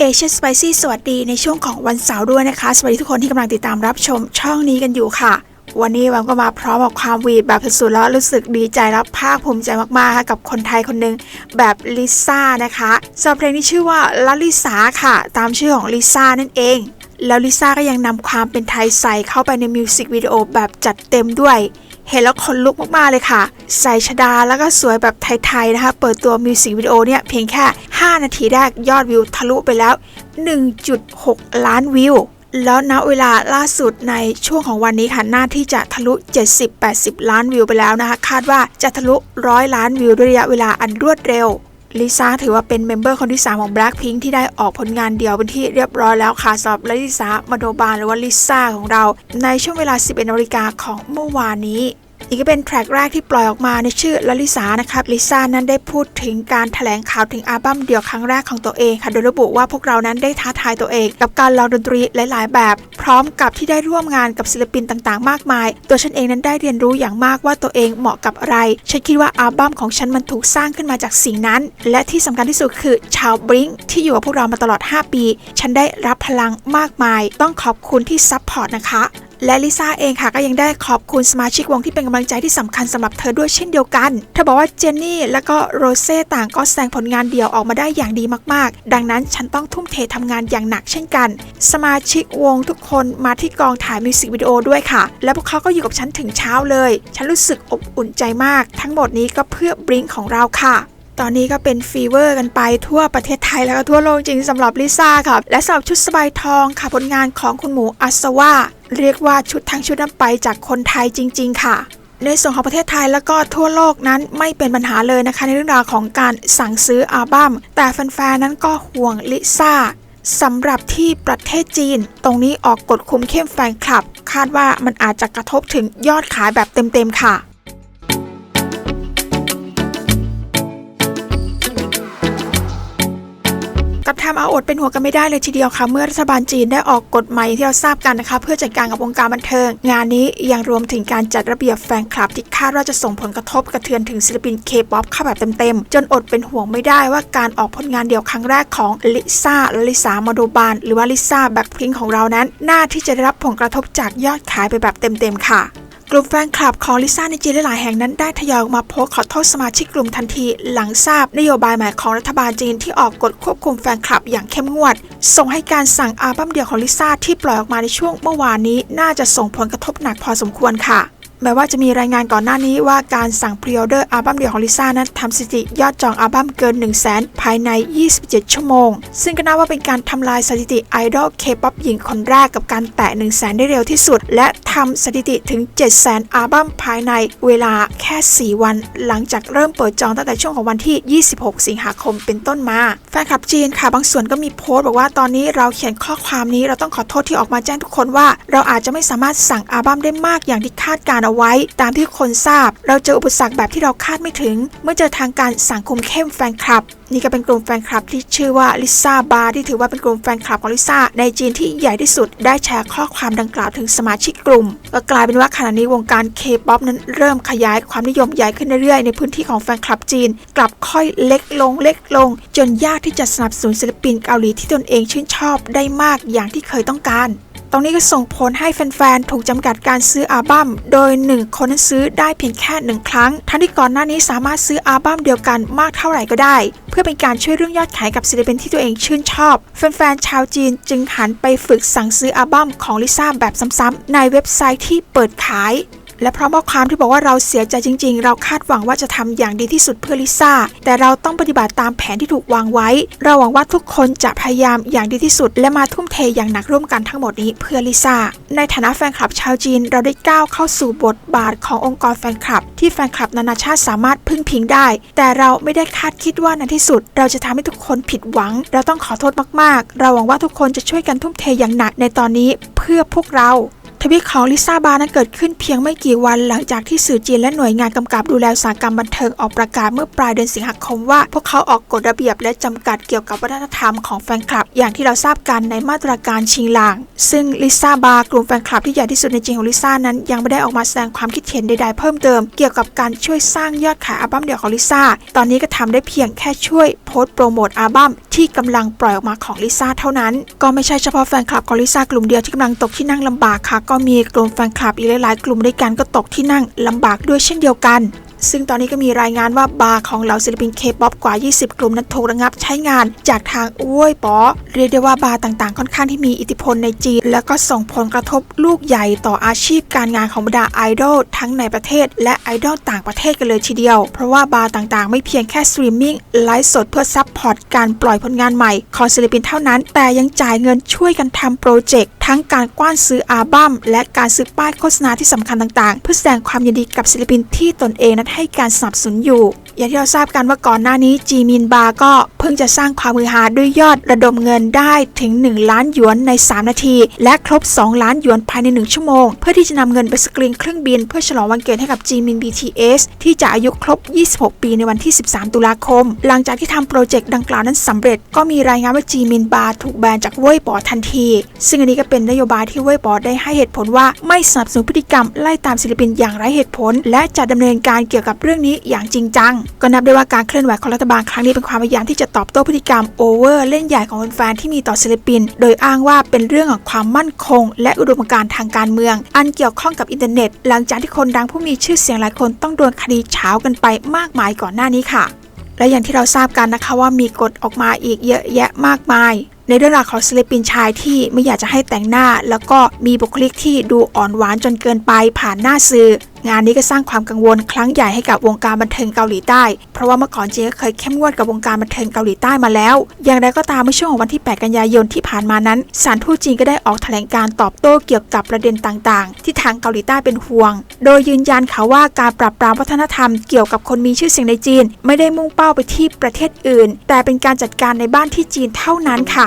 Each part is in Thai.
เอเชียสไปซี่สวัสดีในช่วงของวันเสาร์ด้วยนะคะ สวัสดีทุกคนที่กำลังติดตามรับชมช่องนี้กันอยู่ค่ะ วันนี้วังก็มาพร้อมกับความวีดแบบสุดๆแล้วรู้สึกดีใจและภาคภูมิใจมากๆค่ะกับคนไทยคนหนึ่งแบบลิซ่านะคะสำหรับเพลงที่ชื่อว่าลลิสาค่ะ ตามชื่อของลิซ่านั่นเองแล้วลิซ่าก็ยังนำความเป็นไทยใส่เข้าไปในมิวสิกวิดีโอแบบจัดเต็มด้วย เห็นแล้วขนลุกมากๆเลยค่ะ ใส่ชดาแล้วก็สวยแบบไทยๆนะคะ เปิดตัวมิวสิกวิดีโอเนี่ยเพียงแค่ 5 นาทีแรกยอดวิวทะลุไปแล้ว 1.6 ล้านวิว แล้วณเวลาล่าสุดในช่วงของวันนี้ค่ะน่าที่จะทะลุ 70-80 ล้านวิวไปแล้วนะคะ คาดว่าจะทะลุ 100 ล้านวิวด้วยระยะเวลาอันรวดเร็ว ลิซ่าถือว่าเป็นเมมเบอร์คนที่ 3 ของ Blackpink ที่ได้ออกผลงานเดี่ยวเป็นที่เรียบร้อยแล้วค่ะสำหรับลิซ่ามาโดบานหรือว่าลิซ่าของเรา ในช่วงเวลา 11นาฬิกาของเมื่อวานนี้ นี่ก็เป็นแทร็กแรกที่ปล่อยออกมาในชื่อลลิสานะครับลิซ่านั้นได้พูดถึงการแถลงข่าวถึงอัลบั้มเดี่ยวครั้งแรกของตัวเองค่ะ โดยระบุว่าพวกเรานั้นได้ท้าทายตัวเอง กับการลองดนตรีหลาย ๆ แบบ พร้อมกับที่ได้ร่วมงานกับศิลปินต่างๆ มากมาย ตัวฉันเองนั้นได้เรียนรู้อย่างมากว่าตัวเองเหมาะกับอะไร ฉันคิดว่าอัลบั้มของฉันมันถูกสร้างขึ้นมาจากสิ่งนั้น และที่สำคัญที่สุดคือชาวบริงที่อยู่กับพวกเรามาตลอด 5 ปี ฉันได้รับพลังมากมาย ต้องขอบคุณที่ซัพพอร์ตนะคะ และลิซ่าเองค่ะก็ยังได้ขอบคุณสมาชิกวงที่เป็นกำลังใจที่สำคัญสำหรับเธอด้วยเช่นเดียวกัน เธอบอกว่าเจนนี่และก็โรเซ่ต่างก็แสดงผลงานเดี่ยวออกมาได้อย่างดีมากๆ ดังนั้นฉันต้องทุ่มเททำงานอย่างหนักเช่นกัน สมาชิกวงทุกคนมาที่กองถ่ายมิวสิกวิดีโอด้วยค่ะ และพวกเขาก็อยู่กับฉันถึงเช้าเลย ฉันรู้สึกอบอุ่นใจมาก ทั้งหมดนี้ก็เพื่อบริงของเราค่ะ ตอนนี้ก็เป็นฟีเวอร์กันไปทั่วประเทศไทยแล้วก็ทั่วโลกจริงสำหรับลิซ่าค่ะและสำหรับชุดสบายทองค่ะผลงานของคุณหมูอัศวาเรียกว่าชุดทั้งชุดนั้นไปจากคนไทยจริง ๆ ค่ะในส่วนของประเทศไทยแล้วก็ทั่วโลกนั้นไม่เป็นปัญหาเลยนะคะ ในเรื่องราวของการสั่งซื้ออัลบั้ม แต่แฟนๆนั้นก็ห่วงลิซ่าสำหรับที่ประเทศจีน ตรงนี้ออกกฎคุมเข้มแฟนคลับ คาดว่ามันอาจจะกระทบถึงยอดขายแบบเต็มๆค่ะ กับทำเอาอดเป็นหัวกันไม่ได้เลยทีเดียวค่ะ เมื่อรัฐบาลจีนได้ออกกฎใหม่ที่เราทราบกันนะคะ เพื่อจัดการกับวงการบันเทิง งานนี้ยังรวมถึงการจัดระเบียบแฟนคลับที่คาดว่าจะส่งผลกระทบกระเทือนถึงศิลปินเคป๊อปเข้าแบบเต็มๆ จนอดเป็นห่วงไม่ได้ว่าการออกผลงานเดี่ยวครั้งแรกของลิซ่าและลิซามาโดบานหรือว่าลิซ่าแบ็คพิงของเรานั้นน่าที่จะได้รับผลกระทบจากยอดขายไปแบบเต็มๆค่ะ กลุ่มแฟนคลับของลิซ่าในจีนหลายแห่งนั้นได้ทยอยมาโพสขอโทษสมาชิกกลุ่มทันทีหลังทราบนโยบายใหม่ของรัฐบาลจีนที่ออกกฎควบคุมแฟนคลับอย่างเข้มงวด ส่งให้การสั่งอัลบั้มเดี่ยวของลิซ่าที่ปล่อยออกมาในช่วงเมื่อวานนี้ น่าจะส่งผลกระทบหนักพอสมควรค่ะ แม้ว่าจะมีรายงานก่อนหน้านี้ว่าการสั่งพรีออเดอร์อัลบั้มเดี่ยวของลิซ่านั้นทำสถิติยอดจองอัลบั้มเกิน 1 0 0 0 0แสนภายใน 27 ชั่วโมง ซึ่งก็น่าว่าเป็นการทำลายสถิติไอดอลเคป๊อปหญิงคนแรกกับการแตะ 1 0 0 0 0แสนได้เร็วที่สุด และทำสถิติถึง 7 0 0แสนอัลบั้มภายในเวลาแค่ 4 วัน หลังจากเริ่มเปิดจองตั้งแต่ช่วงของวันที่ 26 สิงหาคมเป็นต้นมา แฟนคลับจีนค่ะบางส่วนก็มีโพสต์บอกว่าตอนนี้เราเขียนข้อความนี้เราต้องขอโทษที่ออกมาแจ้งทุกคนว่า เราอาจจะไม่สามารถสั่งอัลบั้มได้มากอย่างที่คาดการเอาไว้ ตามที่คนทราบ เราเจออุปสรรคแบบที่เราคาดไม่ถึง เมื่อเจอทางการสั่งคุมเข้มแฟนคลับ นี่ก็เป็นกลุ่มแฟนคลับที่ชื่อว่าลิซ่าบาร์ที่ถือว่าเป็นกลุ่มแฟนคลับของลิซ่าในจีนที่ใหญ่ที่สุด ได้แชร์ข้อความดังกล่าวถึงสมาชิกกลุ่ม ก็กลายเป็นว่าขณะนี้วงการเคป๊อปนั้นเริ่มขยายความนิยมใหญ่ขึ้นเรื่อยๆในพื้นที่ของแฟนคลับจีน กลับค่อยเล็กลงเล็กลง จนยากที่จะสนับสนุนศิลปินเกาหลีที่ตนเองชื่นชอบได้มากอย่างที่เคยต้องการ ตรงนี้ก็ส่งผลให้แฟนๆ ถูกจำกัดการซื้ออัลบั้ม โดย 1 คนนั้นซื้อได้เพียงแค่ 1 ครั้ง ทั้งที่ก่อนหน้านี้สามารถซื้ออัลบั้มเดียวกันมากเท่าไหร่ก็ได้ เพื่อเป็นการช่วยเรื่องยอดขายกับศิลปินที่ตัวเองชื่นชอบ แฟนๆ ชาวจีนจึงหันไปฝึกสั่งซื้ออัลบั้มของลิซ่าแบบซ้ำๆในเว็บไซต์ที่เปิดขาย และพร้อมข้อความที่บอกว่าเราเสียใจจริง ๆ เราคาดหวังว่าจะทำอย่างดีที่สุดเพื่อลิซ่า แต่เราต้องปฏิบัติตามแผนที่ถูกวางไว้ เราหวังว่าทุกคนจะพยายามอย่างดีที่สุด และมาทุ่มเทอย่างหนักร่วมกันทั้งหมดนี้เพื่อลิซ่า ในฐานะแฟนคลับชาวจีน เราได้ก้าวเข้าสู่บทบาทขององค์กรแฟนคลับ ที่แฟนคลับนานาชาติสามารถพึ่งพิงได้ แต่เราไม่ได้คาดคิดว่าในที่สุด เราจะทำให้ทุกคนผิดหวัง เราต้องขอโทษมากๆ เราหวังว่าทุกคนจะช่วยกันทุ่มเทอย่างหนักในตอนนี้เพื่อพวกเรา ทวีตของลิซ่าบาร์นั้นเกิดขึ้นเพียงไม่กี่วันหลังจากที่สื่อจีนและหน่วยงานกำกับดูแลอุตสาหกรรมบันเทิงออกประกาศเมื่อปลายเดือนสิงหาคมว่า พวกเขาออกกฎระเบียบและจำกัดเกี่ยวกับวัฒนธรรมของแฟนคลับ อย่างที่เราทราบกันในมาตรการชิงหลาง ซึ่งลิซ่าบาร์กลุ่มแฟนคลับที่ใหญ่ที่สุดในจีนของลิซ่านั้นยังไม่ได้ออกมาแสดงความคิดเห็นใดๆเพิ่มเติมเกี่ยวกับการช่วยสร้างยอดขายอัลบั้มเดี่ยวของลิซ่าตอนนี้ก็ทำได้เพียงแค่ช่วยโพสต์โปรโมทอัลบั้มที่กำลังปล่อยออกมาของลิซ่าเท่านั้น ก็ไม่ใช่เฉพาะแฟนคลับของลิซ่ากลุ่มเดียวที่กำลังตกที่นั่งลำบากค่ะก็มีกลุ่มแฟนคลับอีกหลายๆ กลุ่มด้วยกันก็ตกที่นั่งลำบากด้วยเช่นเดียวกัน ซึ่งตอนนี้ก็มีรายงานว่าบาร์ของเหล่าศิลปินเคป๊อปกว่า 20 กลุ่มนั้นถูกระงับใช้งานจากทางอ้วยป๋อเรียกได้ว่าบาร์ต่างๆ ค่อนข้างที่มีอิทธิพลในจีน แล้วก็ส่งผลกระทบลูกใหญ่ต่ออาชีพการงานของบรรดาไอดอลทั้งในประเทศ และไอดอลต่างประเทศกันเลยทีเดียว เพราะว่าบาร์ต่างๆ ไม่เพียงแค่สตรีมมิ่งไลฟ์สดเพื่อซัพพอร์ตการปล่อยผลงานใหม่ของศิลปินเท่านั้น แต่ยังจ่ายเงินช่วยกันทำโปรเจกต์ทั้งการกว้านซื้ออัลบั้มและการซื้อป้ายโฆษณาที่สำคัญต่างๆ เพื่อแสดงความยินดีกับศิลปินที่ตนเองนั้นให้การสนับสนุนอยู่ อย่างที่เราทราบกันว่าก่อนหน้านี้จีมินบาร์ก็เพิ่งจะสร้างความมือหาด้วยยอดระดมเงินได้ถึง 1 ล้านหยวนใน 3 นาที และครบ 2 ล้านหยวนภายใน 1 ชั่วโมง เพื่อที่จะนำเงินไปสกรีนเครื่องบิน เพื่อฉลองวันเกิดให้กับจีมิน BTS ที่จะอายุครบ 26 ปีในวันที่ 13 ตุลาคม หลังจากที่ทำโปรเจกต์ดังกล่าวนั้นสำเร็จ ก็มีรายงานว่าจีมินบาร์ถูกแบนจากเว่ยป๋อทันที ซึ่งอันนี้ก็เป็นนโยบายที่เว่ยป๋อได้ให้เหตุผลว่าไม่สนับสนุนพฤติกรรมไล่ตามศิลปินอย่างไร้เหตุผล และจะดำเนินการเกี่ยวกับเรื่องนี้อย่างจริงจังก็นับได้ว่าการเคลื่อนไหวของรัฐบาลครั้งนี้เป็นความพยายามที่จะตอบโต้พฤติกรรมโอเวอร์เล่นใหญ่ของแฟนที่มีต่อศิลปิน โดยอ้างว่าเป็นเรื่องของความมั่นคง และอุดมการณ์ทางการเมือง อันเกี่ยวข้องกับอินเทอร์เน็ต หลังจากที่คนดังผู้มีชื่อเสียงหลายคนต้องโดนคดีเช้ากันไปมากมายก่อนหน้านี้ค่ะ และอย่างที่เราทราบกันนะคะว่ามีกฎออกมาอีกเยอะแยะมากมายในเรื่องราวของศิลปินชายที่ไม่อยากจะให้แต่งหน้า แล้วก็มีบุคลิกที่ดูอ่อนหวานจนเกินไปผ่านหน้าสื่อ งานนี้ก็สร้างความกังวลครั้งใหญ่ให้กับวงการบันเทิงเกาหลีใต้ เพราะว่าเมื่อก่อนจีนก็เคยเข้มงวดกับวงการบันเทิงเกาหลีใต้มาแล้ว อย่างไรก็ตามเมื่อช่วงของวันที่ 8 กันยายนที่ผ่านมานั้นสารทูตจีนก็ได้ออกแถลงการตอบโต้เกี่ยวกับประเด็นต่างๆ ที่ทางเกาหลีใต้เป็นห่วง โดยยืนยันค่ะว่าการปรับปรามวัฒนธรรมเกี่ยวกับคนมีชื่อเสียงในจีน ไม่ได้มุ่งเป้าไปที่ประเทศอื่น แต่เป็นการจัดการในบ้านที่จีนเท่านั้นค่ะ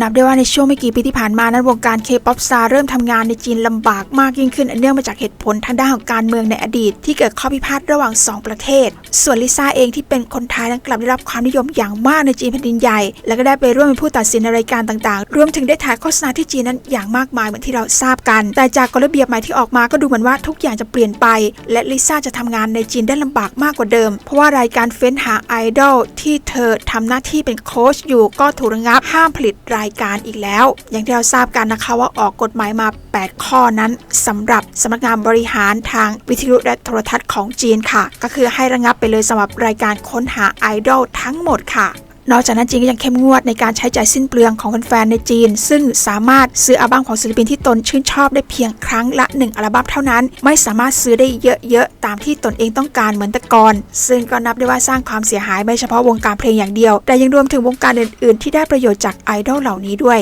นับได้ว่าในช่วงไม่กี่ปีที่ผ่านมานั้นวงการเคป๊อปซาเริ่มทำงานในจีนลำบากมากยิ่งขึ้นอันเนื่องมาจากเหตุผลทางด้านของการเมืองในอดีต ที่เกิดข้อพิพาทระหว่าง 2 ประเทศ ส่วนลิซ่าเองที่เป็นคนไทยนั้นกลับได้รับความนิยมอย่างมากในจีนแผ่นดินใหญ่ และก็ได้ไปร่วมเป็นผู้ตัดสินในรายการต่างๆ รวมถึงได้ถ่ายโฆษณาที่จีนนั้นอย่างมากมายเหมือนที่เราทราบกัน แต่จากกฎระเบียบใหม่ที่ออกมาก็ดูเหมือนว่าทุกอย่างจะเปลี่ยนไป และลิซ่าจะทำงานในจีนได้ลำบากมากกว่าเดิม เพราะว่ารายการเฟ้นหาไอดอลที่เธอทำหน้าที่เป็นโค้ชอยู่ก็ถูกระงับห้ามผลิตรายการอีกแล้ว อย่างที่เราทราบกันนะคะว่าออกกฎหมายมา 8 ข้อนั้นสำหรับสำนักงานบริหารทางวิทยุและโทรทัศน์ของจีนค่ะ ก็คือให้ระงับไปเลยสำหรับรายการค้นหาไอดอลทั้งหมดค่ะ นอกจากนั้นจีนก็ยังเข้มงวดในการใช้จ่ายสิ้นเปลืองของแฟนๆในจีน ซึ่งสามารถซื้ออัลบั้มของศิลปินที่ตนชื่นชอบได้เพียงครั้งละ 1 อัลบั้มเท่านั้น ไม่สามารถซื้อได้เยอะๆ ตามที่ตนเองต้องการเหมือนแต่ก่อน ซึ่งก็นับได้ว่าสร้างความเสียหายไม่เฉพาะวงการเพลงอย่างเดียว แต่ยังรวมถึงวงการอื่นๆ ที่ได้ประโยชน์จากไอดอลเหล่านี้ด้วย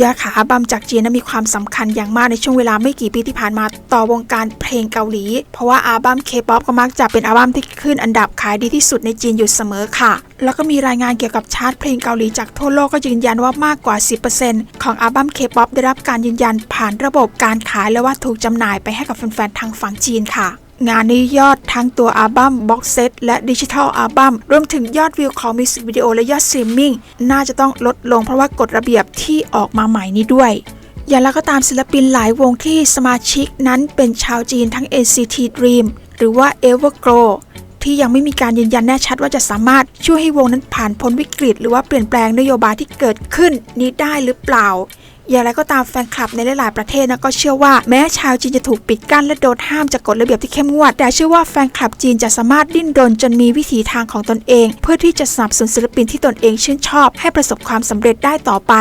ยอดขาอัลบั้มจากจีนนั้นมีความสำคัญอย่างมากในช่วงเวลาไม่กี่ปีที่ผ่านมาต่อวงการเพลงเกาหลี เพราะว่าอัลบั้มเคป๊อปก็มักจะเป็นอัลบั้มที่ขึ้นอันดับขายดีที่สุดในจีนอยู่เสมอค่ะ แล้วก็มีรายงานเกี่ยวกับชาร์ตเพลงเกาหลีจากทั่วโลกก็ยืนยันว่ามากกว่า 10%ของอัลบั้มเคป๊อปได้รับการยืนยันผ่านระบบการขายและว่าถูกจำหน่ายไปให้กับแฟนๆทางฝั่งจีนค่ะ งานนี้ยอดทั้งตัวอัลบั้มบ็อกเซตและดิจิทัลอัลบั้มรวมถึงยอดวิวของมิวสิกวิดีโอและยอดสตรีมมิ่งน่าจะต้องลดลงเพราะว่ากฎระเบียบที่ออกมาใหม่นี้ด้วยอย่างไรก็ตามศิลปินหลายวงที่สมาชิกนั้นเป็นชาวจีนทั้ง NCT Dream หรือว่า Everglow ที่ยังไม่มีการยืนยันแน่ชัดว่าจะสามารถช่วยให้วงนั้นผ่านพ้นวิกฤต หรือว่าเปลี่ยนแปลงนโยบายที่เกิดขึ้นนี้ได้หรือเปล่า อย่างไรก็ตามแฟนคลับในหลายๆประเทศนะก็เชื่อว่าแม้ชาวจีนจะถูกปิดกั้นและโดนห้ามจากกฎระเบียบที่เข้มงวด แต่เชื่อว่าแฟนคลับจีนจะสามารถดิ้นรนจนมีวิถีทางของตนเอง เพื่อที่จะสนับสนุนศิลปินที่ตนเองชื่นชอบ ให้ประสบความสำเร็จได้ต่อไป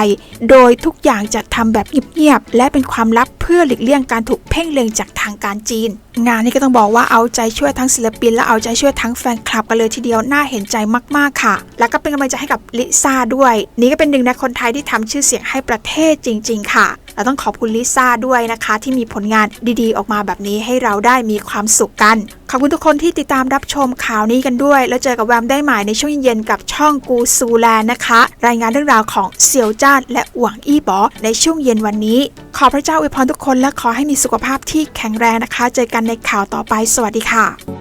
โดยทุกอย่างจะทำแบบเงียบๆและเป็นความลับเพื่อหลีกเลี่ยงการถูกเพ่งเล็งจากทางการจีน งานนี้ก็ต้องบอกว่าเอาใจช่วยทั้งศิลปิน และเอาใจช่วยทั้งแฟนคลับกันเลยทีเดียวน่าเห็นใจมากๆค่ะ แล้วก็เป็นกำลังใจให้กับลิซ่าด้วย นี่ก็เป็นหนึ่งในคนไทยที่ทำชื่อเสียงให้ประเทศจริงๆ ค่ะเราต้องขอบคุณลิซ่าด้วยนะคะ ที่มีผลงานดีๆ ออกมาแบบนี้ให้เราได้มีความสุขกัน ขอบคุณทุกคนที่ติดตามรับชมข่าวนี้กันด้วย แล้วเจอกับแวมได้ใหม่ในช่วงเย็นๆกับช่องกูซูแลนนะคะ รายงานเรื่องราวของเสี่ยวจ้านและหวังอี้บอในช่วงเย็นวันนี้ ขอพระเจ้าอวยพรทุกคนและขอให้มีสุขภาพที่แข็งแรงนะคะ เจอกันในข่าวต่อไป สวัสดีค่ะ